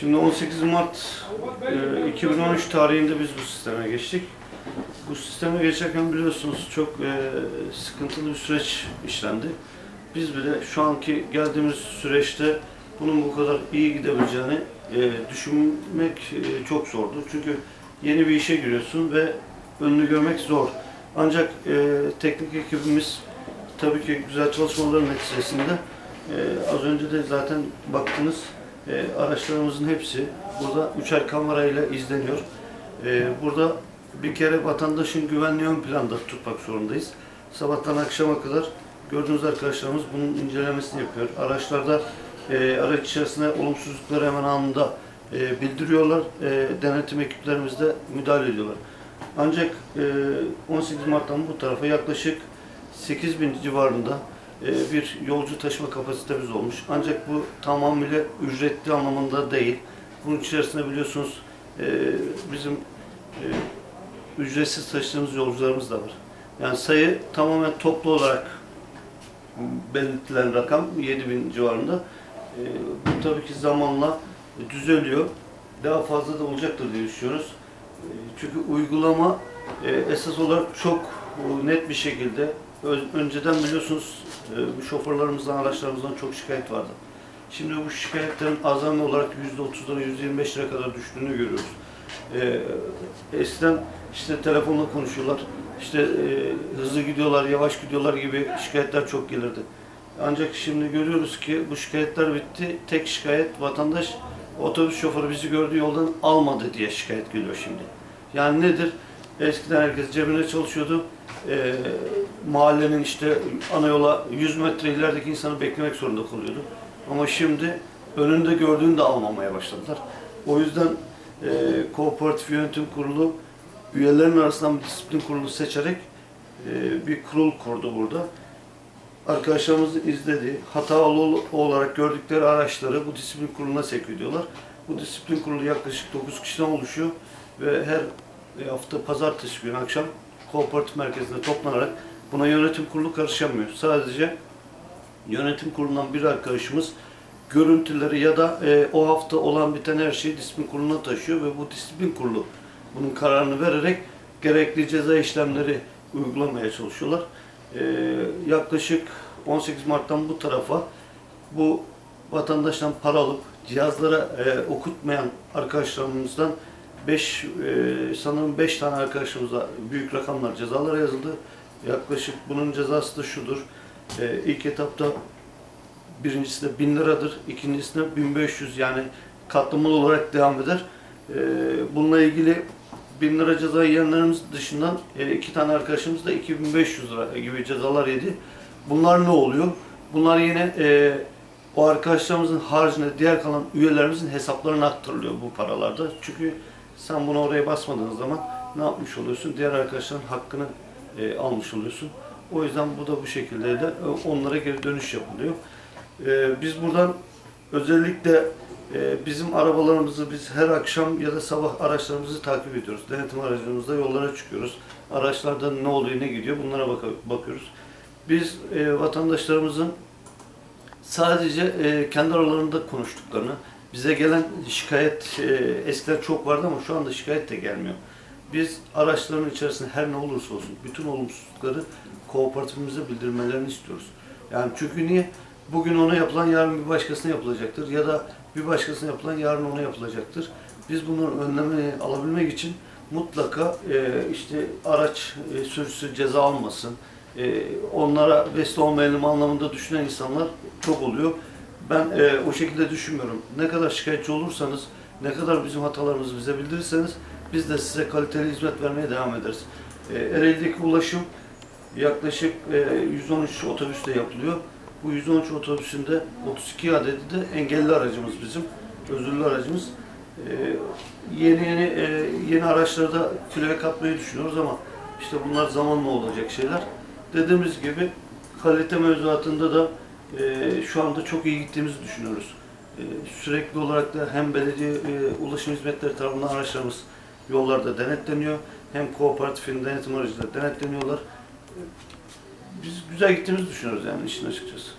Şimdi 18 Mart e, 2013 tarihinde biz bu sisteme geçtik. Bu sisteme geçerken biliyorsunuz çok e, sıkıntılı bir süreç işlendi. Biz bile şu anki geldiğimiz süreçte bunun bu kadar iyi gidebileceğini e, düşünmek e, çok zordu. Çünkü yeni bir işe giriyorsun ve önünü görmek zor. Ancak e, teknik ekibimiz tabii ki güzel çalışmaların neticesinde e, az önce de zaten baktınız e, araçlarımızın hepsi burada üçer kamerayla izleniyor. E, burada bir kere vatandaşın güvenliği ön planda tutmak zorundayız. Sabahtan akşama kadar gördüğünüz arkadaşlarımız bunun incelemesini yapıyor. Araçlarda e, araç içerisinde olumsuzlukları hemen anında e, bildiriyorlar. E, denetim ekiplerimiz de müdahale ediyorlar. Ancak e, 18 Mart'tan bu tarafa yaklaşık 8 bin civarında bir yolcu taşıma kapasitemiz olmuş. Ancak bu tamamıyla ücretli anlamında değil. Bunun içerisinde biliyorsunuz e, bizim e, ücretsiz taşıdığımız yolcularımız da var. Yani sayı tamamen toplu olarak belirtilen rakam 7 bin civarında. E, bu tabii ki zamanla düzeliyor. Daha fazla da olacaktır diye düşünüyoruz. E, çünkü uygulama e, esas olarak çok e, net bir şekilde önceden biliyorsunuz e, bu şoförlerimizden, araçlarımızdan çok şikayet vardı. Şimdi bu şikayetlerin azami olarak %30'lara, %25'lere kadar düştüğünü görüyoruz. E, eskiden işte telefonla konuşuyorlar, işte e, hızlı gidiyorlar, yavaş gidiyorlar gibi şikayetler çok gelirdi. Ancak şimdi görüyoruz ki bu şikayetler bitti. Tek şikayet vatandaş otobüs şoförü bizi gördüğü yoldan almadı diye şikayet geliyor şimdi. Yani nedir? Eskiden herkes cebine çalışıyordu. Ee, mahallenin işte ana yola 100 metre ilerideki insanı beklemek zorunda kalıyordu. Ama şimdi önünde gördüğünü de almamaya başladılar. O yüzden e, Kooperatif Yönetim Kurulu üyelerin arasından bir disiplin kurulu seçerek e, bir kurul kurdu burada. Arkadaşlarımız izledi. Hatalı olarak gördükleri araçları bu disiplin kuruluna sevk ediyorlar. Bu disiplin kurulu yaklaşık 9 kişiden oluşuyor ve her e, hafta pazartesi günü akşam kooperatif merkezinde toplanarak buna yönetim kurulu karışamıyor. Sadece yönetim kurulundan bir arkadaşımız görüntüleri ya da e, o hafta olan biten her şeyi disiplin kuruluna taşıyor ve bu disiplin kurulu bunun kararını vererek gerekli ceza işlemleri uygulamaya çalışıyorlar. E, yaklaşık 18 Mart'tan bu tarafa bu vatandaştan para alıp cihazlara e, okutmayan arkadaşlarımızdan 5 e, sanırım 5 tane arkadaşımıza büyük rakamlar cezalara yazıldı. Yaklaşık bunun cezası da şudur. E, ilk etapta birincisi de 1000 liradır, ikincisinde 1500 yani katlanmalı olarak devam eder. E, bununla ilgili 1000 lira ceza yiyenlerimiz dışından e, iki tane arkadaşımız da 2500 lira gibi cezalar yedi. Bunlar ne oluyor? Bunlar yine e, o arkadaşlarımızın haricinde diğer kalan üyelerimizin hesaplarına aktarılıyor bu paralarda. Çünkü sen bunu oraya basmadığın zaman ne yapmış oluyorsun? Diğer arkadaşların hakkını e, almış oluyorsun. O yüzden bu da bu şekilde de e, onlara geri dönüş yapılıyor. E, biz buradan özellikle e, bizim arabalarımızı biz her akşam ya da sabah araçlarımızı takip ediyoruz. Denetim aracımızla yollara çıkıyoruz. Araçlarda ne oluyor, ne gidiyor bunlara baka- bakıyoruz. Biz e, vatandaşlarımızın sadece e, kendi aralarında konuştuklarını, bize gelen şikayet e, eskiden çok vardı ama şu anda şikayet de gelmiyor. Biz araçların içerisinde her ne olursa olsun bütün olumsuzlukları kooperatifimize bildirmelerini istiyoruz. Yani çünkü niye? Bugün ona yapılan yarın bir başkasına yapılacaktır ya da bir başkasına yapılan yarın ona yapılacaktır. Biz bunların önlemini alabilmek için mutlaka e, işte araç e, sürücüsü ceza almasın, e, onlara vesile olmayalım anlamında düşünen insanlar çok oluyor. Ben e, o şekilde düşünmüyorum. Ne kadar şikayetçi olursanız, ne kadar bizim hatalarımızı bize bildirirseniz biz de size kaliteli hizmet vermeye devam ederiz. E, Ereğli'deki ulaşım yaklaşık e, 113 otobüsle yapılıyor. Bu 113 otobüsünde 32 adedi de engelli aracımız bizim, özürlü aracımız. E, yeni yeni e, yeni araçları da katmayı düşünüyoruz ama işte bunlar zamanla olacak şeyler. Dediğimiz gibi kalite mevzuatında da e, şu anda çok iyi gittiğimizi düşünüyoruz. E, sürekli olarak da hem belediye e, ulaşım hizmetleri tarafından araçlarımız yollarda denetleniyor. Hem kooperatifin denetim aracıyla denetleniyorlar. Biz güzel gittiğimizi düşünüyoruz yani işin açıkçası.